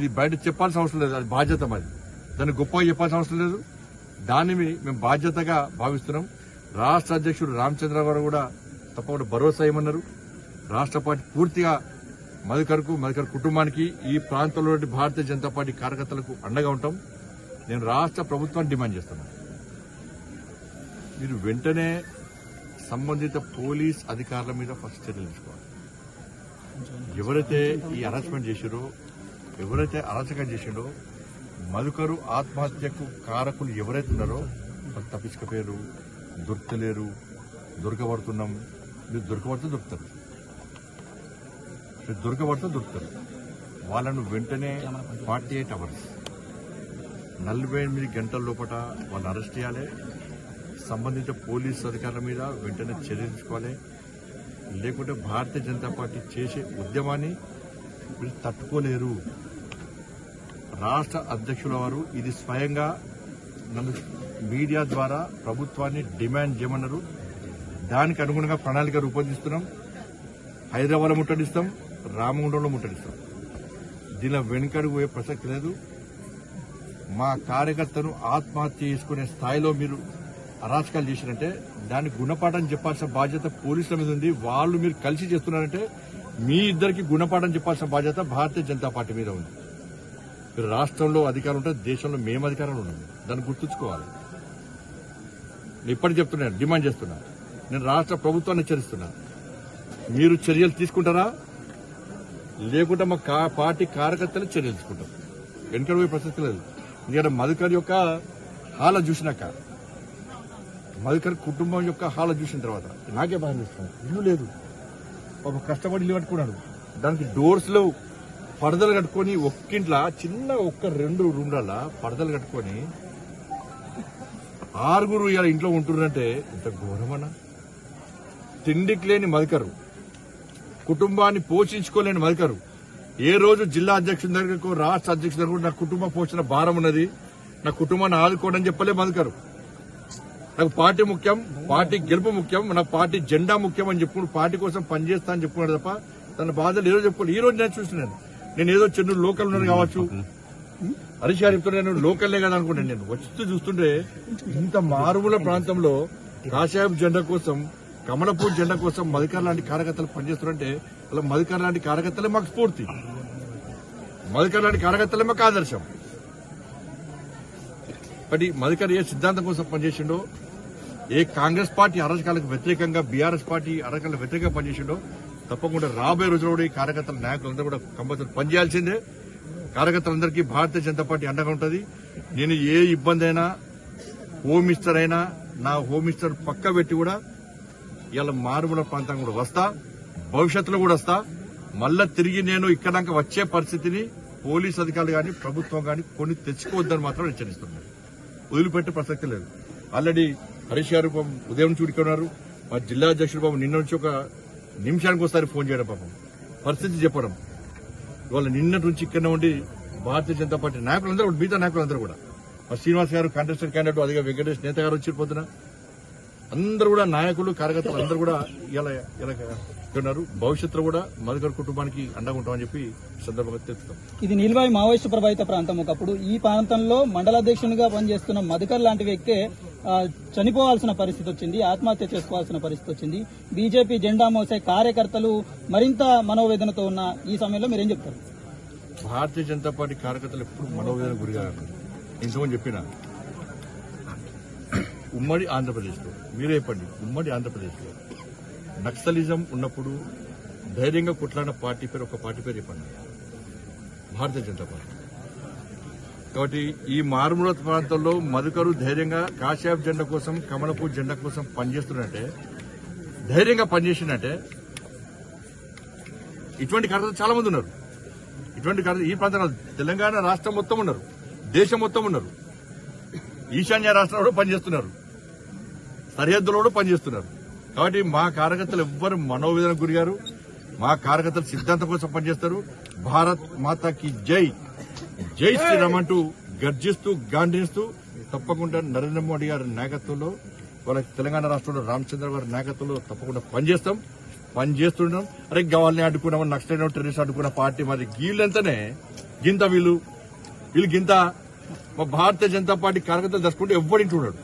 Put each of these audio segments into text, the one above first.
ఇది బయట చెప్పాల్సిన అవసరం లేదు. అది బాధ్యత మాది. దాన్ని గొప్పగా చెప్పాల్సిన అవసరం లేదు. దాన్ని మేము బాధ్యతగా భావిస్తున్నాం. రాష్ట్ర అధ్యక్షుడు రామచంద్ర గారు కూడా తప్పకుండా భరోసా ఇవ్వమన్నారు. రాష్ట్ర పార్టీ పూర్తిగా మధుకర్కు మధుకర్ కుటుంబానికి ఈ ప్రాంతంలోని భారతీయ జనతా పార్టీ కార్యకర్తలకు అండగా ఉంటాం. నేను రాష్ట్ర ప్రభుత్వాన్ని డిమాండ్ చేస్తున్నాను. మీరు వెంటనే సంబంధిత పోలీస్ అధికారుల మీద ఫస్ట్ చర్యలు తీసుకోవాలి. ఎవరైతే ఈ అరెస్ట్మెంట్ చేశారో ఎవరైతే అరాచకం చేసిండో మధుకరు ఆత్మహత్యకు కారకులు ఎవరైతే ఉన్నారో వాళ్ళు తప్పించుకపోయారు దొరకలేరు దొరకబడుతున్నాం. మీరు దొరకబడితే దొరుకుతారు. మీరు దొరకబడితే దొరుకుతారు. వాళ్ళను వెంటనే ఫార్టీ ఎయిట్ అవర్స్ నలభై ఎనిమిది గంటల లోపల వాళ్ళని అరెస్ట్ చేయాలి. సంబంధిత పోలీసు అధికారుల మీద వెంటనే చర్య తీసుకోవాలి. లేకుంటే భారతీయ జనతా పార్టీ చేసే ఉద్యమాన్ని మీరు తట్టుకోలేరు. రాష్ట్ర అధ్యక్షుల వారు ఇది స్వయంగా నన్ను మీడియా ద్వారా ప్రభుత్వాన్ని డిమాండ్ చేయమన్నారు. దానికి అనుగుణంగా ప్రణాళిక రూపొందిస్తున్నాం. హైదరాబాద్లో ముట్టడిస్తాం. రామగుండంలో ముట్టడిస్తాం. దీనిలో వెనుకడుగు పోయే ప్రసక్తి లేదు. మా కార్యకర్తను ఆత్మహత్య చేసుకునే స్థాయిలో మీరు అరాచకాలు చేసినట్టే దాని గుణపాఠం చెప్పాల్సిన బాధ్యత పోలీసుల మీద ఉంది. వాళ్ళు మీరు కలిసి చేస్తున్నారంటే మీ ఇద్దరికి గుణపాఠం చెప్పాల్సిన బాధ్యత భారతీయ జనతా పార్టీ మీద ఉంది. మీరు రాష్ట్రంలో అధికారం ఉంటుంది దేశంలో మేము అధికారంలో ఉన్నాం. దాన్ని గుర్తుంచుకోవాలి. నేను ఇప్పటికి చెప్తున్నాను డిమాండ్ చేస్తున్నా. నేను రాష్ట్ర ప్రభుత్వాన్ని హెచ్చరిస్తున్నా. మీరు చర్యలు తీసుకుంటారా? లేకుంటే మా కా- పార్టీ కార్యకర్తలు చర్యలు తీసుకుంటాం వెనుకడు పోయే ప్రసక్తి లేదు. ఎందుకంటే మధుకర్ యొక్క హాల చూసినాక మధుకర్ కుటుంబం యొక్క హాల చూసిన తర్వాత నాకే బాగా ఇల్లు లేదు. ఒక కష్టపడి ఇల్లు కట్టుకున్నాడు. దానికి డోర్స్ లేవు. పరదలు కట్టుకొని ఒక్కింట్ల చిన్న ఒక్క రెండు రూమ్ల పరదలు కట్టుకొని ఆరుగురు ఇలా ఇంట్లో ఉంటున్నారంటే ఇంత ఘోరమన్నా. తిండికి లేని మధుకరు కుటుంబాన్ని పోషించుకోలేని మధుకరు ఏ రోజు జిల్లా అధ్యక్షుడి దగ్గరకు రాష్ట్ర అధ్యక్షుడి దగ్గర నా కుటుంబ పోషణ భారం ఉన్నది. నా కుటుంబాన్ని ఆదుకోవడం చెప్పలే మధుకరు నాకు పార్టీ ముఖ్యం పార్టీ గెలుపు ముఖ్యం నా పార్టీ జెండా ముఖ్యం అని చెప్పుకుని పార్టీ కోసం పనిచేస్తా అని చెప్పుకున్నాడు తప్ప తన బాధలు ఏదో చెప్పుకోండి ఈ రోజు నేను చూసినాను. నేను ఏదో చెన్ను లోకల్ ఉన్నాను కావచ్చు. హరీష్ గారు చెప్తున్నా నేను లోకల్లే కదా అనుకుంటాను నేను వచ్చి చూస్తుంటే ఇంత మారుమూల ప్రాంతంలో కాషాయం జెండా కోసం కమలపూర్ జెండా కోసం మధుకర్ లాంటి కార్యకర్తలు పనిచేస్తున్నారంటే అలా మధుకర్ లాంటి కార్యకర్తలే మాకు స్ఫూర్తి. మధుకర్ లాంటి కార్యకర్తలే మాకు ఆదర్శం. మరి మధుకర్ ఏ సిద్ధాంతం కోసం పనిచేసిండో ఏ కాంగ్రెస్ పార్టీ అరాచకాలకు వ్యతిరేకంగా బీఆర్ఎస్ పార్టీ అరాచకాలకు వ్యతిరేకంగా పనిచేసిండో తప్పకుండా రాబోయే రోజుల్లో కూడా ఈ కార్యకర్తల నాయకులందరూ కూడా కంపల్సరీ పనిచేయాల్సిందే. కార్యకర్తలందరికీ భారతీయ జనతా పార్టీ అండగా ఉంటుంది. నేను ఏ ఇబ్బంది అయినా హోమ్ మినిస్టర్ అయినా నా హోమ్ మినిస్టర్ పక్క పెట్టి కూడా ఇలా మారుమూల ప్రాంతం కూడా వస్తా భవిష్యత్తులో కూడా వస్తా. మళ్ళా తిరిగి నేను ఇక్కడ వచ్చే పరిస్థితిని పోలీస్ అధికారులు కానీ ప్రభుత్వం కానీ కొన్ని తెచ్చుకోవద్దని మాత్రం హెచ్చరిస్తున్నాను. వదిలిపెట్టే ప్రసక్తి లేదు. ఆల్రెడీ హరీష్ గారు ఉదయం చూడుకున్నారు మా జిల్లా అధ్యక్షుడు బాబు నిన్న నుంచి ఒక నిమిషానికి ఒకసారి ఫోన్ చేయడం పాపం. పరిస్థితి చెప్పడం. ఇవాళ నిన్నటి నుంచి ఇక్కడ ఉండి భారతీయ జనతా పార్టీ నాయకులందరూ మిగతా నాయకులందరూ కూడా. మా శ్రీనివాస్ గారు కాంటెస్టెడ్ క్యాండిడేట్ అదిగా వెంకటేష్ నేత గారు వచ్చిపోతున్నా అందరూ కూడా నాయకులు కార్యకర్తలు అందరూ కూడా ఇలా ఇలా ఉన్నారు. భవిష్యత్తులో కూడా మధుకర్ కుటుంబానికి అండగా ఉంటామని చెప్పి సందర్భంగా తెలుపుతాం. ఇది నీల్వాయి మావోయిస్టు ప్రభావిత ప్రాంతం. ఒకప్పుడు ఈ ప్రాంతంలో మండలాధ్యక్షునిగా పనిచేస్తున్న మధుకర్ లాంటి వ్యక్తే చనిపోవాల్సిన పరిస్థితి వచ్చింది ఆత్మహత్య చేసుకోవాల్సిన పరిస్థితి వచ్చింది. బీజేపీ జెండా మోసే కార్యకర్తలు మరింత మనోవేదనతో ఉన్న ఈ సమయంలో మీరేం చెప్తారు? భారతీయ జనతా పార్టీ కార్యకర్తలు ఎప్పుడు మనోవేదన గురిగారు ఇంతకుముందు చెప్పిన ఉమ్మడి ఆంధ్రప్రదేశ్లో మీరే పండి ఉమ్మడి ఆంధ్రప్రదేశ్లో నక్సలిజం ఉన్నప్పుడు ధైర్యంగా కొట్లాడిన పార్టీ పేరు ఒక పార్టీ పేరు చెప్పండి. భారతీయ జనతా పార్టీ. కాబట్టి ఈ మారుమూల ప్రాంతంలో మధుకరు ధైర్యంగా కాశ్యాప్ జెండా కోసం కమలపూర్ జెండా కోసం పనిచేస్తున్నట్టే ధైర్యంగా పనిచేసినట్టే ఇటువంటి కార్యకర్తలు చాలా మంది ఉన్నారు. ఇటువంటి కార్య- ఈ ప్రాంతంలో తెలంగాణ రాష్ట్రం మొత్తం ఉన్నారు. దేశం మొత్తం ఉన్నారు. ఈశాన్య రాష్ట్రంలో కూడా పనిచేస్తున్నారు. సరిహద్దులో కూడా పనిచేస్తున్నారు. కాబట్టి మా కార్యకర్తలు ఎవ్వరు మనోవేదనకు గురిగారు. మా కార్యకర్తలు సిద్ధాంతం కోసం పనిచేస్తారు. భారత్ మాతాకి జై. జై శ్రీరామ్ అంటూ గర్జిస్తూ గాంధిస్తూ తప్పకుండా నరేంద్ర మోడీ గారి నాయకత్వంలో వాళ్ళ తెలంగాణ రాష్ట్రంలో రామచంద్ర గారి నాయకత్వంలో తప్పకుండా పనిచేస్తాం. పని చేస్తుంటాం అరే గవాల్ని అడ్డుకున్నాం నక్సలైన టెర్రరిస్ట్ అడ్డుకున్న పార్టీ మరి వీళ్ళంతనే గింత వీళ్ళు? వీళ్ళు గింత? మా భారతీయ జనతా పార్టీ కార్యకర్తలు దర్చుకుంటే ఎవ్వడింట్లో ఉన్నాడు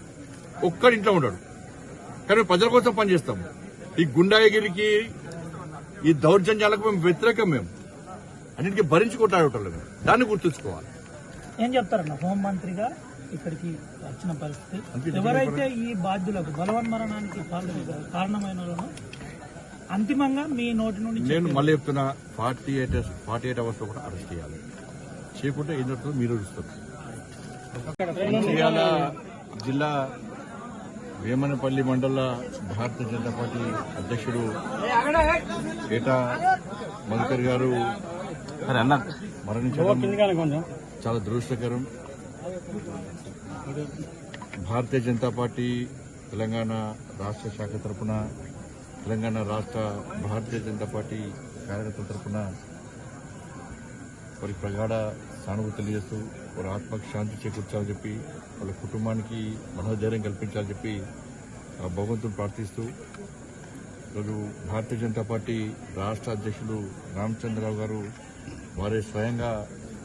ఒక్కడింట్లో ఉన్నాడు కానీ ప్రజల కోసం పనిచేస్తాం. ఈ గుండాగిరికి ఈ దౌర్జన్యాలకు మేము వ్యతిరేకం మేము. అన్నిటికీ భరించి కొట్టాడటం దాన్ని గుర్తుంచుకోవాలి. ఏం చెప్తారన్న హోంమంత్రిగా ఇక్కడికి వచ్చిన పరిస్థితి. ఎవరైతే ఈ బాధ్యులకు బలవన్మరణానికి కారణమైన అంతిమంగా మీ నోటి నుండి నేను మళ్ళీ చెప్తున్నా ఫార్టీ ఎయిట్ ఫార్టీ ఎయిట్ అవర్స్లో కూడా అరెస్ట్ చేయాలి. చేయకుంటే ఏం జరుగుతుందో మీరు చూస్తారు. జిల్లా వేమనపల్లి మండల భారతీయ జనతా పార్టీ అధ్యక్షుడు ఏటా మధుకర్ గారు మరణించడం చాలా దురదృష్టకరం. భారతీయ జనతా పార్టీ తెలంగాణ రాష్ట్ర శాఖ తరపున తెలంగాణ రాష్ట్ర భారతీయ జనతా పార్టీ కార్యకర్తల తరపున వారి ప్రగాఢ సానుభూతి తెలియజేస్తూ వారి ఆత్మకు శాంతి చేకూర్చాలని చెప్పి వాళ్ళ కుటుంబానికి మనోధైర్యం కల్పించాలని చెప్పి ఆ భగవంతుని ప్రార్థిస్తూ ఈరోజు భారతీయ జనతా పార్టీ రాష్ట్ర అధ్యక్షులు రామచంద్రరావు గారు వారే స్వయంగా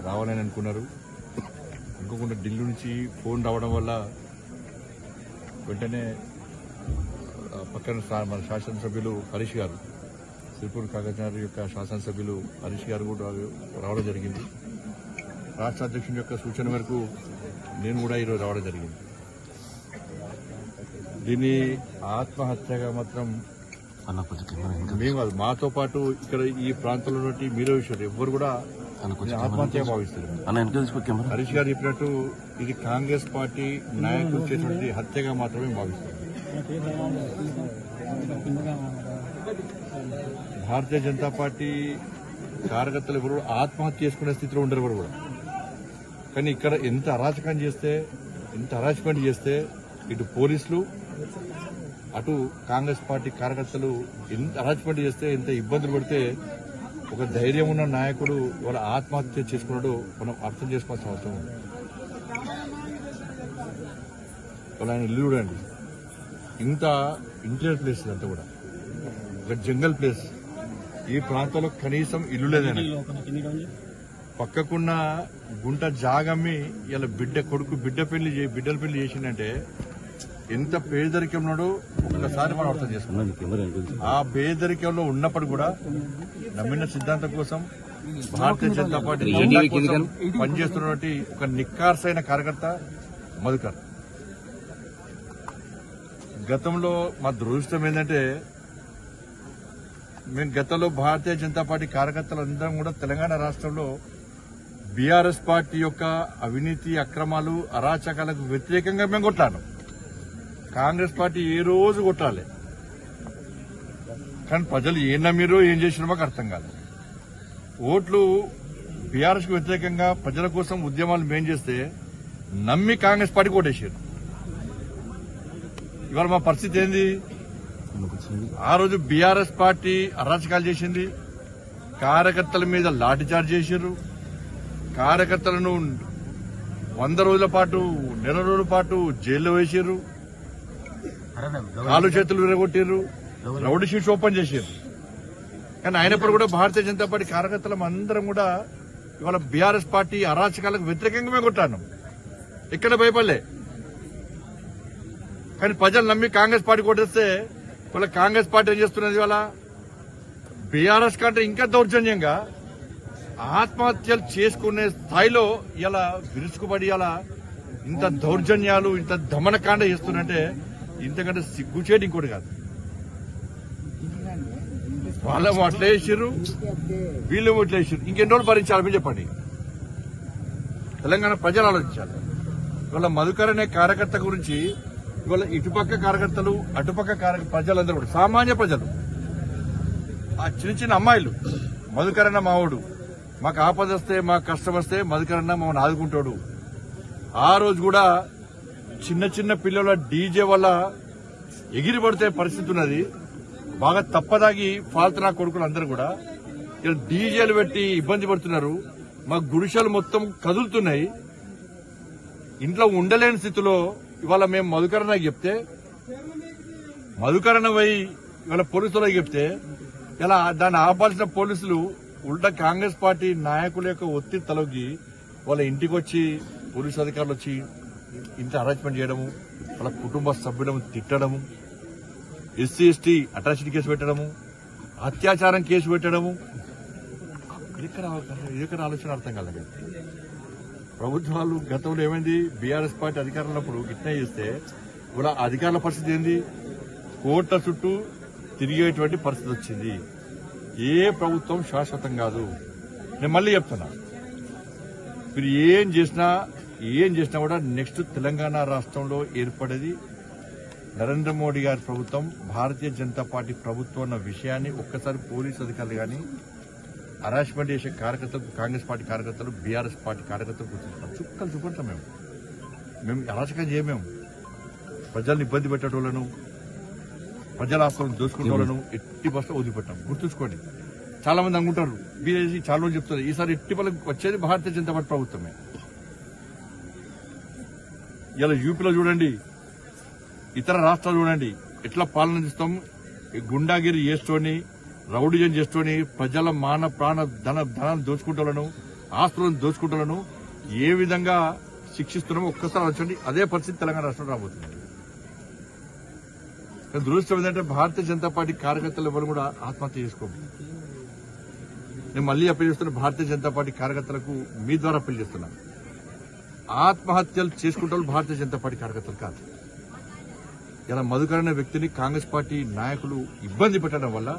రావాలని అనుకున్నారు. అనుకోకుండా ఢిల్లీ నుంచి ఫోన్ రావడం వల్ల వెంటనే పక్కన మన శాసనసభ్యులు హరీష్ గారు సిరిపూర్ కాగజ్నగర్ యొక్క శాసనసభ్యులు హరీష్ గారు కూడా రావడం జరిగింది. రాష్ట్ర అధ్యక్షుని యొక్క సూచన మేరకు నేను కూడా ఈరోజు రావడం జరిగింది. దీన్ని ఆత్మహత్యగా మాత్రం మేము కాదు మాతో పాటు ఇక్కడ ఈ ప్రాంతంలో ఉన్నటువంటి మీరే విషయాలు ఎవ్వరు కూడా ఆత్మహత్య భావిస్తారు హరీష్ గారు చెప్పినట్టు ఇది కాంగ్రెస్ పార్టీ నాయకులు చేసినటువంటి హత్యగా మాత్రమే భావిస్తారు. భారతీయ జనతా పార్టీ కార్యకర్తలు ఎవరు ఆత్మహత్య చేసుకునే స్థితిలో ఉండరు ఎవరు కూడా. కానీ ఇక్కడ ఎంత అరాచకం చేస్తే ఎంత అరాచకం చేస్తే ఇటు పోలీసులు అటు కాంగ్రెస్ పార్టీ కార్యకర్తలు ఎంత అరాచకం చేస్తే ఎంత ఇబ్బందులు పడితే ఒక ధైర్యం ఉన్న నాయకుడు వాళ్ళ ఆత్మహత్య చేసుకున్నాడు మనం అర్థం చేసుకోవాల్సిన అవసరం ఉంది. ఆయన ఇల్లు చూడండి. ఇంత ఇంటీరియర్ ప్లేస్ అంతా కూడా. ఒక జంగల్ ప్లేస్. ఈ ప్రాంతంలో కనీసం ఇల్లు లేదని పక్కకున్న గుంట జాగమ్మి ఇలా బిడ్డ కొడుకు బిడ్డ పెళ్ళి బిడ్డల పెళ్ళి చేసిందంటే ఎంత పేదరికంలో ఒక్కసారి మనం అర్థం చేసుకున్నాం ఆ పేదరికంలో ఉన్నప్పుడు కూడా నమ్మిన సిద్ధాంతం కోసం భారతీయ జనతా పార్టీ పనిచేస్తున్నటువంటి ఒక నిక్కార్సైన కార్యకర్త మధుకర్. గతంలో మా దురదృష్టం ఏంటంటే మేము గతంలో భారతీయ జనతా పార్టీ కార్యకర్తలందరం కూడా తెలంగాణ రాష్ట్రంలో బీఆర్ఎస్ పార్టీ యొక్క అవినీతి అక్రమాలు అరాచకాలకు వ్యతిరేకంగా మేము కొట్లాను కాంగ్రెస్ పార్టీ ఏ రోజు కొట్టాలి? కానీ ప్రజలు ఏం నమ్మిరో ఏం చేసినామో మాకు అర్థం కాదు. ఓట్లు బీఆర్ఎస్కు వ్యతిరేకంగా ప్రజల కోసం ఉద్యమాలు మేం చేస్తే నమ్మి కాంగ్రెస్ పార్టీ ఓటేసారు ఇవాళ మా పరిస్థితి ఏంది? ఆ రోజు బీఆర్ఎస్ పార్టీ అరాచకాలు చేసింది. కార్యకర్తల మీద లాఠీచార్జ్ చేశారు కార్యకర్తలను వంద రోజుల పాటు నెల రోజుల పాటు జైల్లో వేసారు కాలు చేతులు విరగొట్టిర్రు. రౌడీ షీట్స్ ఓపెన్ చేశారు కానీ అయినప్పుడు కూడా భారతీయ జనతా పార్టీ కార్యకర్తలం అందరం కూడా ఇవాళ బీఆర్ఎస్ పార్టీ అరాచకాలకు వ్యతిరేకంగా మేము కొట్టాను ఇక్కడ భయపడలే. కానీ ప్రజలు నమ్మి కాంగ్రెస్ పార్టీ కొట్టేస్తే ఇవాళ కాంగ్రెస్ పార్టీ ఏం చేస్తున్నది ఇవాళ? బీఆర్ఎస్ కంటే ఇంకా దౌర్జన్యంగా ఆత్మహత్యలు చేసుకునే స్థాయిలో ఇలా విరుచుకుపడి ఇలా ఇంత దౌర్జన్యాలు ఇంత దమనకాండ చేస్తున్నంటే ఇంతకంటే సిగ్గుచేటు ఇంకోటి కాదు. వాళ్ళ అట్లా వేసారు వీళ్ళు ఇట్లా వేసారు ఇంకెన్ని రోజులు భరించాలి చెప్పండి. తెలంగాణ ప్రజలు ఆలోచించాలి. ఇవాళ మధుకర్ అనే కార్యకర్త గురించి ఇవాళ ఇటుపక్క కార్యకర్తలు అటుపక్క కార్య- ప్రజలందరూ కూడా సామాన్య ప్రజలు ఆ చిన్న చిన్న అమ్మాయిలు మధుకరన్న మావాడు మాకు ఆపద వస్తే మాకు కష్టం వస్తే మధుకరన్న మమ్మల్ని ఆదుకుంటాడు. ఆ రోజు కూడా చిన్న చిన్న పిల్లల డీజే వల్ల ఎగిరి పడితే పరిస్థితి ఉన్నది. బాగా తప్పదాగి ఫాల్తనా కొడుకులు అందరూ కూడా. ఇక్కడ డీజేలు పెట్టి ఇబ్బంది పడుతున్నారు. మా గుడిసెలు మొత్తం కదులుతున్నాయి. ఇంట్లో ఉండలేని స్థితిలో ఇవాళ మేము మధుకరణ చెప్తే మధుకరణ పోయి ఇవాళ పోలీసులకు చెప్తే ఇలా దాన్ని ఆపాల్సిన పోలీసులు ఉల్టా కాంగ్రెస్ పార్టీ నాయకుల యొక్క ఒత్తిడి తలొగ్గి వాళ్ళ ఇంటికి వచ్చి పోలీసు అధికారులు వచ్చి ఇంత అరేంజ్మెంట్ చేయడము వాళ్ళ కుటుంబ సభ్యులను తిట్టడము ఎస్సీ ఎస్టీ అట్రాసిటీ కేసు పెట్టడము అత్యాచారం కేసు పెట్టడము. ఎక్కడ ఎక్కడ ఆలోచన అర్థం కాలేదు. ప్రభుత్వాలు గతంలో ఏమైంది? బీఆర్ఎస్ పార్టీ అధికారంలో ఉన్నప్పుడు ఇట్లా చేస్తే కూడా అధికారుల పరిస్థితి ఏంది? కోట్ల చుట్టూ తిరిగేటువంటి పరిస్థితి వచ్చింది. ఏ ప్రభుత్వం శాశ్వతం కాదు. నేను మళ్ళీ చెప్తున్నా. మీరు ఏం చేసినా ఏం చేసినా కూడా నెక్స్ట్ తెలంగాణ రాష్ట్రంలో ఏర్పడేది నరేంద్ర మోడీ గారి ప్రభుత్వం భారతీయ జనతా పార్టీ ప్రభుత్వం అన్న విషయాన్ని ఒక్కసారి పోలీసు అధికారులు కానీ హరాస్మెంట్ చేసే కార్యకర్తలు కాంగ్రెస్ పార్టీ కార్యకర్తలు బీఆర్ఎస్ పార్టీ కార్యకర్తలు గుర్తించుతాం చుక్కలు చూపడతాం మేము. మేము అరాచకం చేయమేము ప్రజల్ని ఇబ్బంది పెట్టేటోళ్ళను ప్రజల ఆస్తులను దోసుకునే వాళ్ళను ఎట్టి బస్సులో వదిలిపెట్టాం. గుర్తుంచుకోండి. చాలా మంది అనుకుంటారు. బీజేపీ చాలా మంది చెప్తారు ఈసారి ఎట్టి పనులకు వచ్చేది భారతీయ జనతా పార్టీ ప్రభుత్వమే. ఇలా యూపీలో చూడండి ఇతర రాష్ట్రాలు చూడండి ఎట్లా పాలన చేస్తాం? గుండాగిరి చేసుకొని రౌడిజం చేసుకొని ప్రజల మాన ప్రాణ ధన ధనాన్ని దోచుకుంటాలను ఆస్తులను దోచుకుంటాలను ఏ విధంగా శిక్షిస్తున్నామో ఒక్కసారి వచ్చండి అదే పరిస్థితి తెలంగాణ రాష్ట్రంలో రాబోతుంది. దురదృష్టం ఏంటంటే భారతీయ జనతా పార్టీ కార్యకర్తలు ఎవరు కూడా ఆత్మహత్య చేసుకోము నేను మళ్ళీ అప్పీల్ చేస్తున్న భారతీయ జనతా పార్టీ కార్యకర్తలకు మీ ద్వారా అప్పీల్ చేస్తున్నాను ఆత్మహత్యలు చేసుకుంటే వాళ్ళు భారతీయ జనతా పార్టీ కార్యకర్తలు కాదు. ఇలా మధుకర్ వ్యక్తిని కాంగ్రెస్ పార్టీ నాయకులు ఇబ్బంది పెట్టడం వల్ల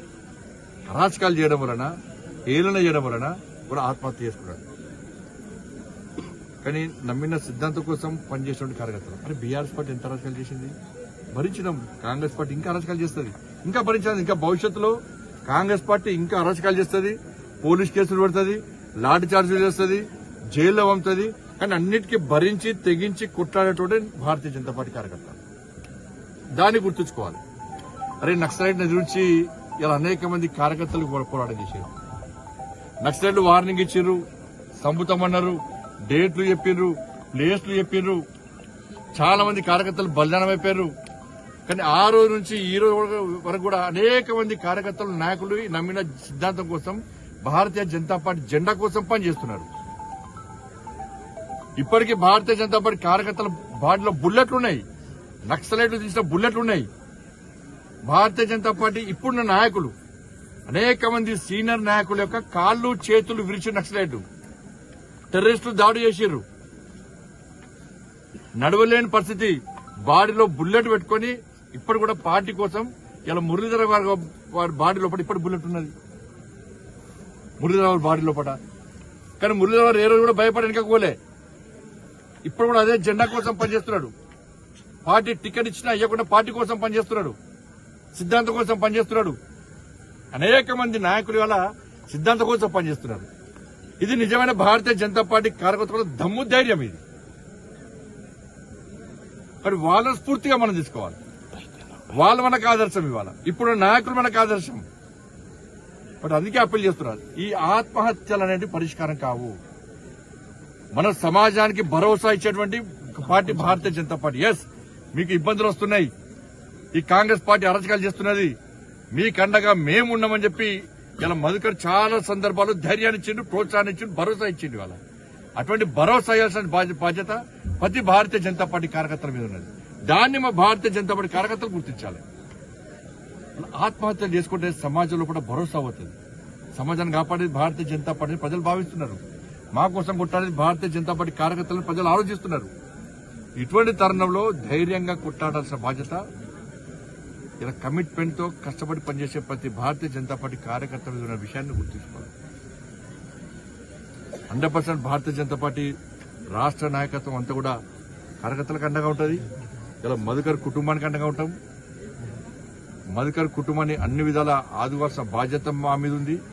అరాచకాలు చేయడం వలన ఏలన చేయడం వలన కూడా ఆత్మహత్య చేసుకున్నాడు. కానీ నమ్మిన సిద్ధాంతం కోసం పనిచేసిన కార్యకర్తలు మరి బీఆర్ఎస్ పార్టీ ఎంత అరాచకాలు చేసింది? భరించడం కాంగ్రెస్ పార్టీ ఇంకా అరాచకాలు చేస్తుంది. ఇంకా భరించాలి ఇంకా భవిష్యత్తులో కాంగ్రెస్ పార్టీ ఇంకా అరాచకాలు చేస్తుంది. పోలీస్ కేసులు పెడుతుంది లాఠీ చార్జీలు చేస్తుంది జైల్లో పంపుతుంది. కానీ అన్నిటికీ భరించి తెగించి కొట్లాడేటువంటి భారతీయ జనతా పార్టీ కార్యకర్త. దాన్ని గుర్తుంచుకోవాలి. అరే నక్సలైట్ ఎదురించి ఇలా అనేక మంది కార్యకర్తలు పోరాటం చేశారు. నక్సలైట్లు వార్నింగ్ ఇచ్చారు సంబుతమన్నారు డేట్లు చెప్పిర్రు ప్లేస్లు చెప్పిర్రు. చాలా మంది కార్యకర్తలు బలిదానం అయిపోయారు. కానీ ఆ రోజు నుంచి ఈ రోజు వరకు కూడా అనేక మంది కార్యకర్తలు నాయకులు నమ్మిన సిద్ధాంతం కోసం భారతీయ జనతా పార్టీ జెండా కోసం పనిచేస్తున్నారు. ఇప్పటికీ భారతీయ జనతా పార్టీ కార్యకర్తల బాడీలో బుల్లెట్లు ఉన్నాయి నక్సలైట్లు తీసిన బుల్లెట్లు ఉన్నాయి భారతీయ జనతా పార్టీ ఇప్పుడున్న నాయకులు అనేక మంది సీనియర్ నాయకుల యొక్క కాళ్ళు చేతులు విరిచి నక్సలైట్లు. టెర్రరిస్టులు దాడి చేసిర్రు. నడవలేని పరిస్థితి. బాడీలో బుల్లెట్ పెట్టుకొని ఇప్పుడు కూడా పార్టీ కోసం ఇలా మురళీధర గారు వారి బాడీ లోపల ఇప్పుడు బుల్లెట్ ఉన్నది. మురళీధర గారి బాడీ లోపల. కానీ మురళీధర గారు ఏ రోజు కూడా భయపడి వెనకపోలే ఇప్పుడు కూడా అదే జెండా కోసం పనిచేస్తున్నాడు. పార్టీ టికెట్ ఇచ్చినా ఇవ్వకుండా పార్టీ కోసం పనిచేస్తున్నాడు. సిద్ధాంతం కోసం పనిచేస్తున్నాడు. అనేక మంది నాయకులు వల్ల సిద్ధాంతం కోసం పనిచేస్తున్నారు. ఇది నిజమైన భారతీయ జనతా పార్టీ కార్యకర్తల దమ్ము ధైర్యం ఇది. మరి వాళ్ళ స్ఫూర్తిగా మనం తీసుకోవాలి. వాళ్ళు మనకు ఆదర్శం ఇవాళ. ఇప్పుడు నాయకులు మనకు ఆదర్శం. బట్ అందుకే అప్పీల్ చేస్తున్నారు. ఈ ఆత్మహత్యలు అనేవి పరిష్కారం కావు. మన సమాజానికి భరోసా ఇచ్చేటువంటి party Bharatiya Janata Party. Yes మీకు ఇబ్బందులు వస్తున్నాయి. ఈ కాంగ్రెస్ పార్టీ అరచకాలు చేస్తున్నది. మీకండగా మేము ఉన్నామని చెప్పి ఇలా మధుకర్ చాలా సందర్భాలు ధైర్యాన్ని ఇచ్చిండు ప్రోత్సాహాన్ని ఇచ్చిండు భరోసా ఇచ్చిండు వాళ్ళ అటువంటి భరోసా ఇవ్వాల్సిన బాధ్యత ప్రతి భారతీయ జనతా పార్టీ కార్యకర్తల మీద ఉన్నది. దాన్ని మా భారతీయ జనతా పార్టీ కార్యకర్తలు గుర్తించాలి. ఆత్మహత్యలు చేసుకుంటే సమాజంలో కూడా భరోసా అవుతుంది. సమాజాన్ని కాపాడేది భారతీయ జనతా పార్టీ ప్రజలు భావిస్తున్నారు. మా కోసం కొట్టాడేది భారతీయ జనతా పార్టీ కార్యకర్తలను ప్రజలు ఆలోచిస్తున్నారు. ఇటువంటి తరుణంలో ధైర్యంగా కొట్టాడాల్సిన బాధ్యత ఇలా కమిట్మెంట్తో కష్టపడి పనిచేసే ప్రతి భారతీయ జనతా పార్టీ కార్యకర్తల మీద ఉన్న విషయాన్ని గుర్తుంచుకోవాలి. Hundred percent Bharatiya Janata Party రాష్ట్ర నాయకత్వం అంతా కూడా కార్యకర్తలకు అండగా ఉంటుంది. ఇలా మధుకర్ కుటుంబానికి అండగా ఉంటాం. మధుకర్ కుటుంబాన్ని అన్ని విధాల ఆదివాస బాధ్యత మా మీద ఉంది.